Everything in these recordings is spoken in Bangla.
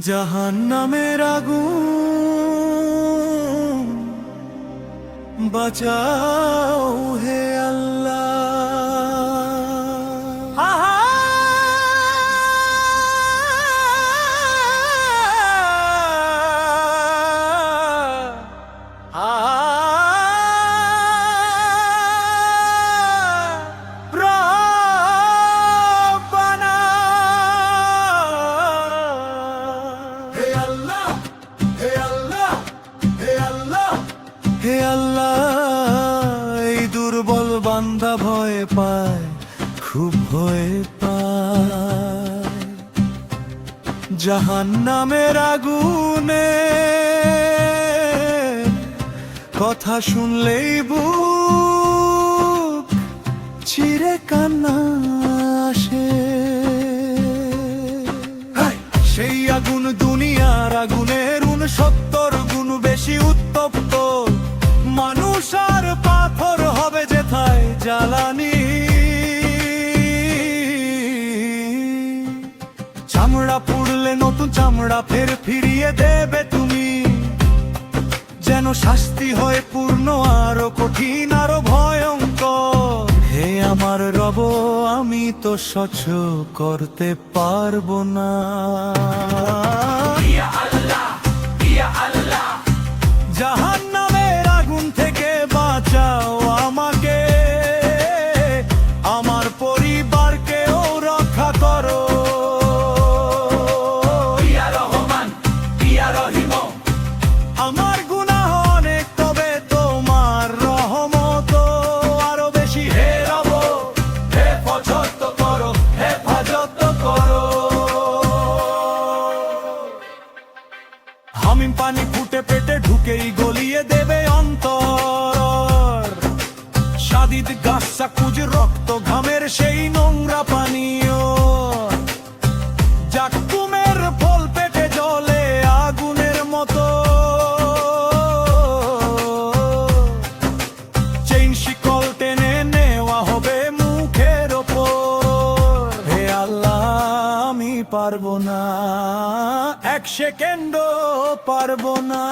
জাহান নামের আগুন বাঁচাও হে বান্দা ভয় পায় খুব ভয় পায়। জাহান নামের আগুনে কথা শুনলেই বুক চিরে কান্না আসে। সেই আগুন দুনিয়ার আগুনের উন সত্তর গুণ বেশি উত্তপ্ত চামড়া ফের ফিরিয়ে দেবে তুমি। যেন শাস্তি হয় পূর্ণ আরও কঠিন আরও ভয়ঙ্কর। হে আমার রব আমি তো সহ্য করতে পারব না। জাহান ঘামের সেই নোংরা পানীয়। জাকুমের ফল পেটে জলে আগুনের মতো। চেইন শিকল টেনে নেওয়া হবে মুখের ওপর। হে আল্লাহ, আমি পারব না। এক সেকেন্ডও পারব না।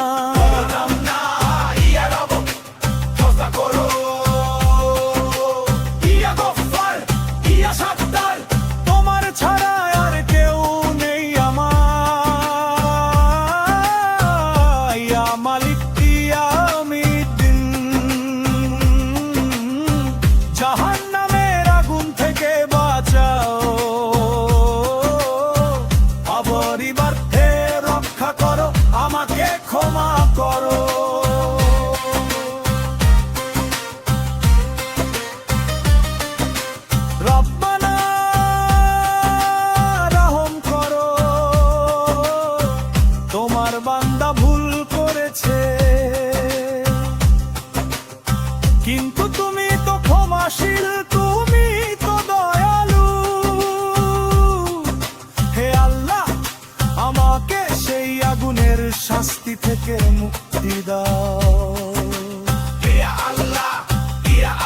সেই আগুনের শাস্তি থেকে মুক্তি দাও।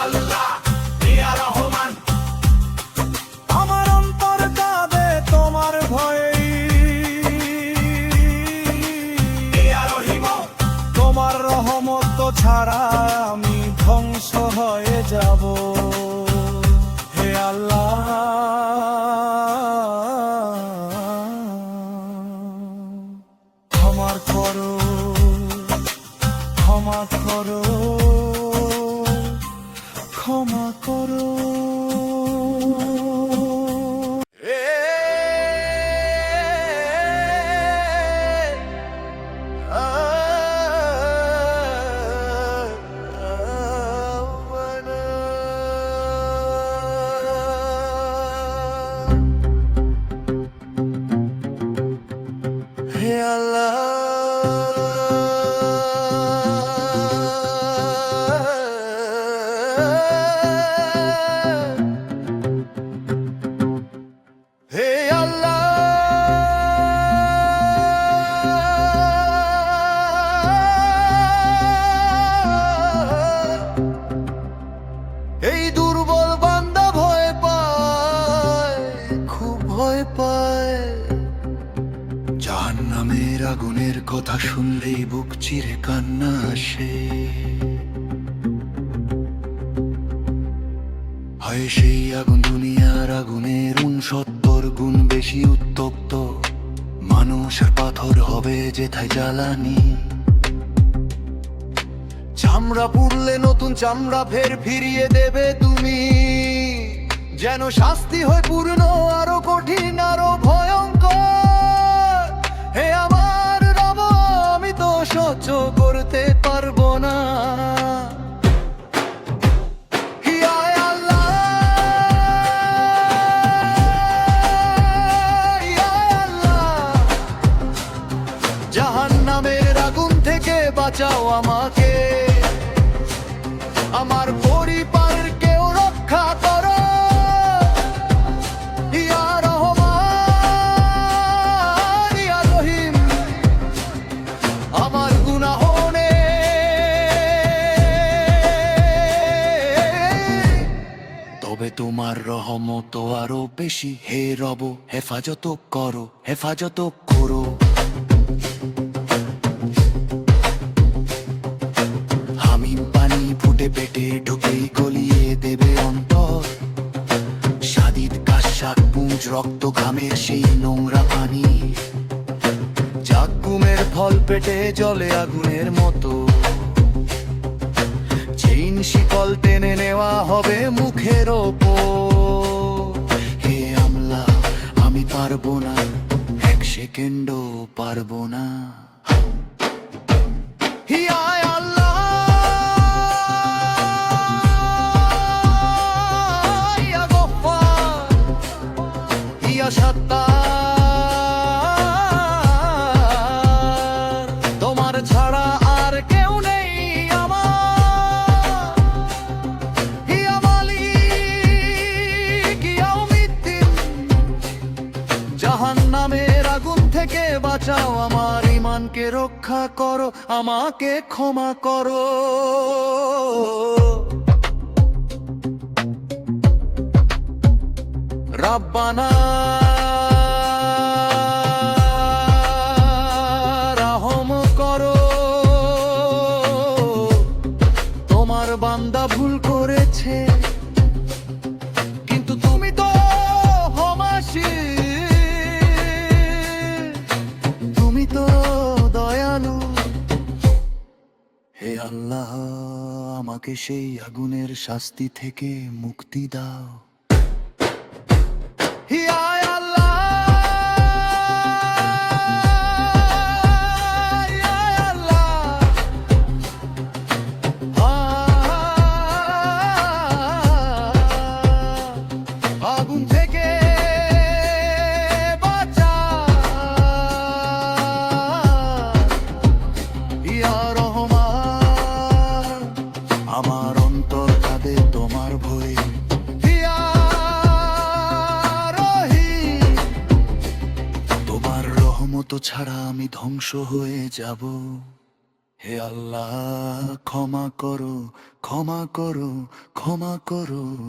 আমার ক্ষমা করো। ক্ষমা করো। আগুনের কথা শুনলেই বুক চিরে কান্না আসে। হয় সেই আগুন দুনিয়ার আগুনের উনসত্তর গুণ বেশি উত্তপ্ত। মানুষের পাথর হবে যেথায় জ্বালানি। চামড়া পুড়লে নতুন চামড়া ফের ফিরিয়ে দেবে তুমি। যেন শাস্তি হয় পূর্ণ আরও কঠিন, আরও ভয়ঙ্কর বাঁচাও আমাকে। আমার পরিবারকেও রক্ষা করো। রহমান, রহিম, আমার তবে তোমার রহমত আরও বেশি। হে রব হেফাজত করো হেফাজত করো। পানি ফুটে পেটে ঢুকেই গলিয়ে দেবে অন্তর। সাদিদ, কাশাক, পুঁজ, রক্ত ঘামের সেই নোংরা পানি। জাকুমের ফল পেটে জলে আগুনের মতো। চেইন শিকল টেনে নেওয়া হবে মুখের ওপর। হে আমলা, আমি পারব না, এক সেকেন্ডও পারব না। হিয়ায় ইমানকে রক্ষা করো আমাকে ক্ষমা করো। রাব্বানা রহম করো। তোমার বান্দা আমাকে সেই আগুনের শাস্তি থেকে মুক্তি দাও। ছাড়া আমি ধ্বংস হয়ে যাব। হে আল্লাহ ক্ষমা করো ক্ষমা করো ক্ষমা করো।